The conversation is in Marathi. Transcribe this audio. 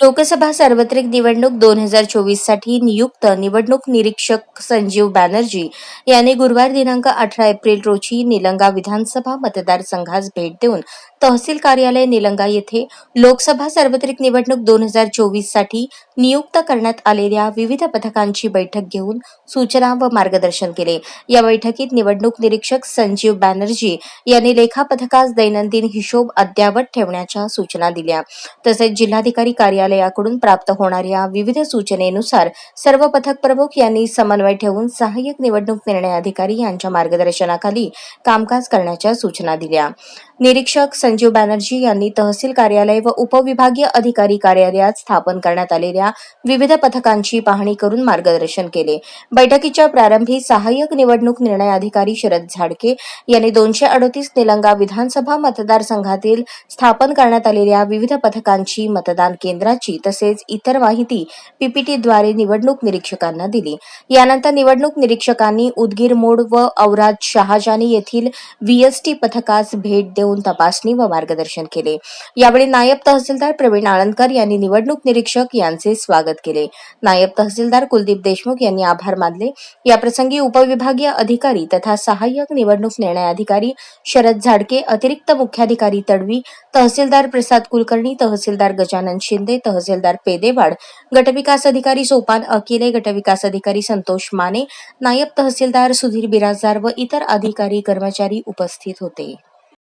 लोकसभा सार्वत्रिक निवडणूक दोन हजार चोवीससाठी नियुक्त निवडणूक निरीक्षक संजीव बॅनर्जी यांनी गुरुवार दिनांक अठरा एप्रिल रोजी निलंगा विधानसभा मतदारसंघास भेट देऊन तहसील कार्यालय निलंगा येथे लोकसभा सार्वत्रिक निवडणूक दोन हजार चोवीससाठी नियुक्त करण्यात आलेल्या विविध पथकांची बैठक घेऊन सूचना व मार्गदर्शन केले. या बैठकीत निवडणूक निरीक्षक संजीव बॅनर्जी यांनी लेखा पथकास दैनंदिन हिशोब अद्यावत ठेवण्याच्या सूचना दिल्या. तसेच जिल्हाधिकारी कार्यालयाकडून प्राप्त होणाऱ्या विविध सूचनेनुसार सर्व पथक प्रमुख यांनी समन्वय ठेवून सहाय्यक निवडणूक निर्णय अधिकारी यांच्या मार्गदर्शनाखाली कामकाज करण्याच्या सूचना दिल्या. निरीक्षक संजीव बॅनर्जी यांनी तहसील कार्यालय व उपविभागीय अधिकारी कार्यालयात स्थापन करण्यात आलेल्या विविध पथकांची पाहणी करून मार्गदर्शन केले. बैठकीच्या प्रारंभी सहाय्यक निवडणूक निर्णय अधिकारी शरद झाडके यांनी दोनशे अडोतीस निलंगा विधानसभा मतदारसंघातील स्थापन करण्यात आलेल्या विविध पथकांची मतदान केंद्राची तसेच इतर माहिती पीपीटीद्वारे निवडणूक निरीक्षकांना दिली. यानंतर निवडणूक निरीक्षकांनी उदगीर मोड व औराद शहाजानी येथील व्हीएसटी पथकास भेट देऊन तपासणी व मार्गदर्शन केले. यावेळी नायब तहसीलदार प्रवीण आळंदकर यांनी निवडणूक निरीक्षक यांचे स्वागत केले. नायब तहसीलदार कुलदीप देशमुख यांनी आभार मानले. याप्रसंगी उपविभागीय अधिकारी तथा सहाय्यक निवडणूक निर्णय अधिकारी शरद झाडके अतिरिक्त मुख्याधिकारी तडवी तहसीलदार प्रसाद कुलकर्णी तहसीलदार गजानन शिंदे तहसीलदार पेदेवाड गटविकास अधिकारी सोपान अकिले गटविकास अधिकारी संतोष माने नायब तहसीलदार सुधीर बिराजदार व इतर अधिकारी कर्मचारी उपस्थित होते.